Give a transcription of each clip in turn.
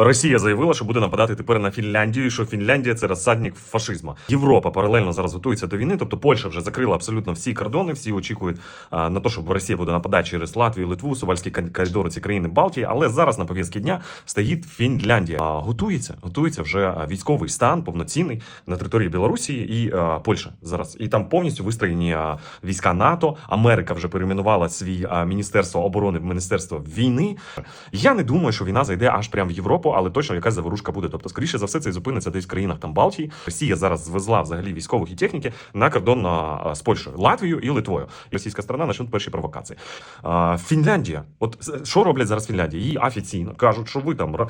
Росія заявила, що буде нападати тепер на Фінляндію, і що Фінляндія це розсадник фашизму. Європа паралельно зараз готується до війни. Тобто Польща вже закрила абсолютно всі кордони. Всі очікують а, на те, що Росія буде нападати через Латвію, Литву, Сувальські коридори, ці країни Балтії. Але зараз на повістки дня стоїть Фінляндія. А, готується, готується вже військовий стан повноцінний на території Білорусі і а, Польща зараз. І там повністю вистроєні а, війська НАТО. Америка вже перейменувала свій а, міністерство оборони в міністерство війни. Я не думаю, що війна зайде аж прямо в Європу, але точно якась заворушка буде. Тобто, скоріше за все, це зупиниться десь в країнах там Балтії. Росія зараз звезла взагалі військових і техніки на кордон а, а, з Польщею, Латвією і Литвою. І російська сторона почнуть перші провокації. А, Фінляндія, от що роблять зараз Фінляндія? Її офіційно кажуть, що ви там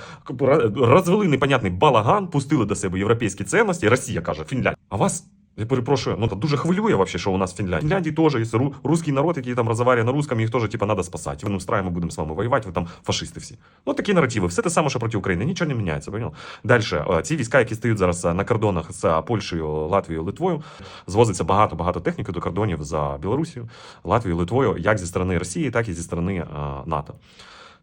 розвели непонятний балаган, пустили до себе європейські цінності. Росія каже, Фінляндія. А вас я перепрошую, ну так дуже хвилює вообще, що у нас в Фінляндії. В Фінляндії теж є ру- русський народ, який там розмовляє на русском, їх теж типа надо спасати. Ми устраємо, будемо з вами воювати, ви там фашисти всі. Ну такі наративи. Все те саме, що проти України. Нічого не міняється. Понял? Далі, ці війська, які стають зараз е, на кордонах з е, Польщею, Латвією, Литвою, звозиться багато багато техніки до кордонів за Білорусію, Латвією, Литвою, як зі сторони Росії, так і зі сторони е, НАТО.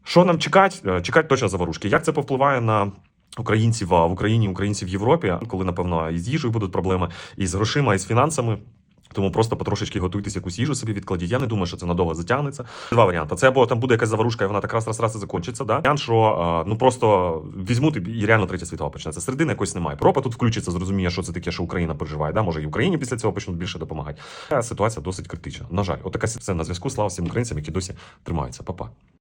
Що нам чекати? Е, Чекати точно заворушки. Як це повпливає на українців в Україні, українців в Європі, коли напевно і з їжею будуть проблеми, і з грошима, і з фінансами. Тому просто потрошечки готуйтесь якусь їжу собі відкладіть. Я не думаю, що це надовго затягнеться. Два варіанти. Це або там буде якась заворушка, і вона так раз раз раз і закінчиться. Да? Варіант, що е, ну просто візьмуть і- реально третя світова почнеться. Середини якось немає. Європа тут включиться, зрозуміє, що це таке, що Україна переживає. Да? Може, і Україні після цього почнуть більше допомагати. Ситуація досить критична. На жаль, отака все на зв'язку. Слава всім українцям, які досі тримаються. Па-па.